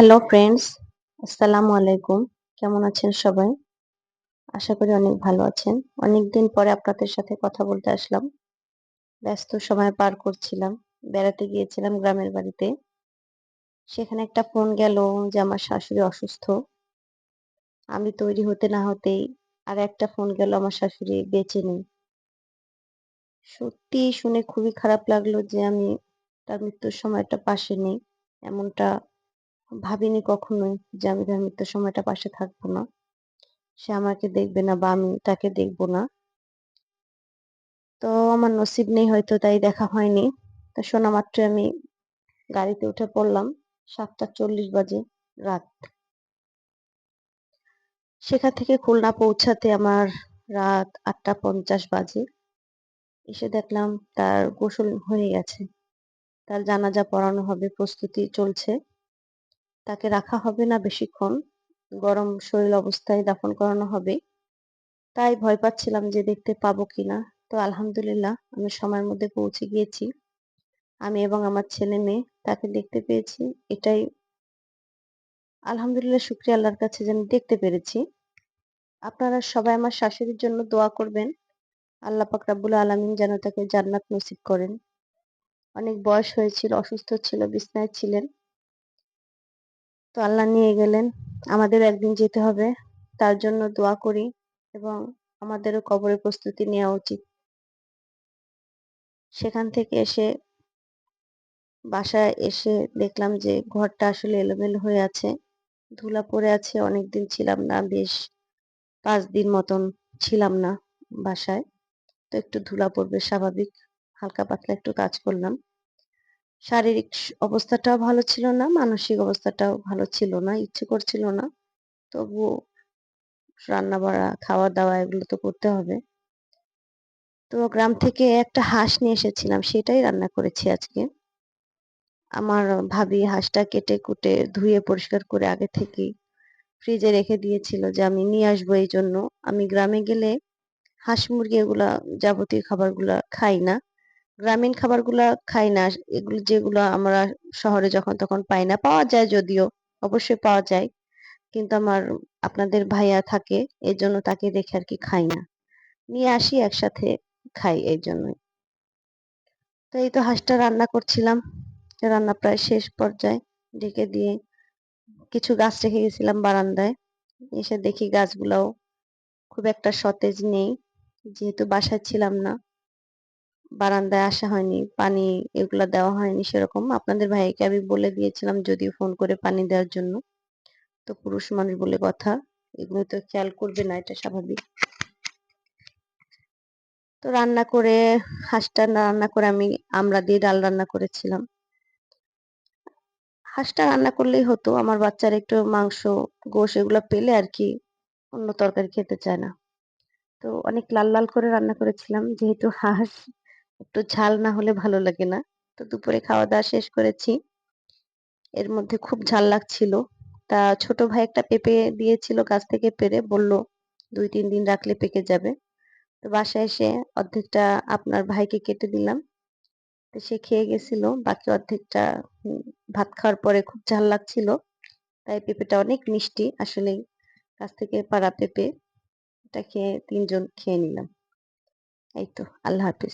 Hello friends আসসালামু আলাইকুম কেমন আছেন সবাই? আশা করি অনেক ভালো আছেন। অনেকদিন পরে আপনাদের সাথে কথা বলতে আসলাম। ব্যস্ত সময় পার করছিলাম। বেড়াতে গিয়েছিলাম গ্রামের বাড়িতে। সেখানে একটা ফোন গেল যে আমার শাশুড়ি অসুস্থ। আমি তৈরি হতে না হতেই আর একটা ফোন গেল আমার শাশুড়ি বেঁচে নেই। সত্যি শুনে খুবই খারাপ লাগল যে আমি তার মৃত্যুর সময়টা পাশে নেই। এমনটা ভাবিনি কখনোই যে আমি তার মৃত্যুর সময়টা পাশে থাকব না। সে আমাকে দেখবে না বা আমি তাকে দেখব না। তো আমার নসিব নেই হয়তো তাই দেখা হয়নি। তো শোনা মাত্র আমি গাড়িতে উঠে পড়লাম, সাতটা চল্লিশ বাজে রাত। সেখান থেকে খুলনা পৌঁছাতে আমার রাত আটটা পঞ্চাশ বাজে। এসে দেখলাম তার গোসল হয়ে গেছে। তার জানাজা পড়ানো হবে, প্রস্তুতি চলছে। তাকে রাখা হবে না বেশিক্ষণ। গরম শরীর অবস্থায় দাফন করানো হবে। তাই ভয় পাচ্ছিলাম যে দেখতে পাবো কিনা। তো আলহামদুলিল্লাহ, আমি সময়ের মধ্যে পৌঁছে গিয়েছি। আমি এবং আমার ছেলে মেয়ে তাকে দেখতে পেয়েছি। এটাই আলহামদুলিল্লাহ শুক্রিয়া আল্লাহর কাছে যেন দেখতে পেরেছি। আপনারা সবাই আমার শাশুড়ির জন্য দোয়া করবেন। আল্লাহ পাক রাব্বুল আলামিন যেন তাকে জান্নাত নসিব করেন। অনেক বয়স হয়েছিল, অসুস্থ ছিল, বিছনায় ছিলেন। তো আল্লাহ নিয়ে গেলেন। আমাদের একদিন যেতে হবে। তার জন্য দোয়া করি এবং আমাদেরও কবরের প্রস্তুতি নেওয়া উচিত। সেখান থেকে এসে বাসায় এসে দেখলাম যে ঘরটা আসলে এলোমেলো হয়ে আছে। ধুলা পড়ে আছে, অনেকদিন ছিলাম না, বেশ পাঁচ দিন মতন ছিলাম না বাসায়। তো একটু ধুলা পড়বে, স্বাভাবিক। হালকা পাতলা একটু কাজ করলাম। শারীরিক অবস্থাটাও ভালো ছিল না, মানসিক অবস্থাটাও ভালো ছিল না, ইচ্ছে করছিল না। তবু রান্না বাড়া খাওয়া দাওয়া এগুলো তো করতে হবে। তো গ্রাম থেকে একটা হাঁস নিয়ে এসেছিলাম, সেটাই রান্না করেছি আজকে। আমার ভাবি হাঁসটা কেটে কুটে ধুয়ে পরিষ্কার করে আগে থেকেই ফ্রিজে রেখে দিয়েছিল যে আমি নিয়ে আসব এই জন্য। আমি গ্রামে গেলে হাঁস মুরগি এগুলা যাবতীয় খাবারগুলা খাই না। গ্রামীণ খাবারগুলা খাই না। এগুলো যেগুলো আমরা শহরে যখন তখন পাই না, পাওয়া যায় যদিও, অবশ্যই পাওয়া যায়। কিন্তু আমার আপনাদের ভাইয়া থাকে এই জন্য তাকে দেখে আর কি খাই না। নিয়ে আসি একসাথে, খাই এই জন্যই। তো এই তো হাঁসটা রান্না করছিলাম। রান্না প্রায় শেষ পর্যায়ে ঢেকে দিয়ে কিছু গাছ রেখে গেছিলাম বারান্দায়। এসে দেখি গাছগুলাও খুব একটা সতেজ নেই। যেহেতু বাসায় ছিলাম না বারান্দায় আসা হয়নি, পানি এগুলো দেওয়া হয়নি সেরকম। আপনাদের ভাইকে আমি বলে দিয়েছিলাম যদিও ফোন করে পানি দেওয়ার জন্য। তো পুরুষ মানুষ বলে কথা, এগুলো তো খেয়াল করবে না, এটা স্বাভাবিক। তো রান্না করে, হাঁসটা রান্না করে আমি আমরা দিয়ে ডাল রান্না করেছিলাম। হাঁসটা রান্না করলেই হতো, আমার বাচ্চার একটু মাংস, গোশ এগুলো পেলে আর কি, অন্য তরকারি খেতে চায় না। তো অনেক লাল লাল করে রান্না করেছিলাম, যেহেতু হাঁস একটু ঝাল না হলে ভালো লাগে না। তো দুপুরে খাওয়া দাওয়া শেষ করেছি। এর মধ্যে খুব ঝাল লাগছিল। তা ছোট ভাই একটা পেঁপে দিয়েছিল গাছ থেকে পেরে, বলল, দুই, তিন দিন রাখলে পেকে যাবে। তো বাসায় এসে অর্ধেকটা আপনার ভাইকে কেটে দিলাম তো সে খেয়ে গেছিল। বাকি অর্ধেকটা ভাত খাওয়ার পরে খুব ঝাল লাগছিল। তাই পেঁপেটা অনেক মিষ্টি। আসলে গাছ থেকে পাড়া পেঁপে। এটা খেয়ে তিনজন খেয়ে নিলাম। এই তো, আল্লাহ হাফিজ।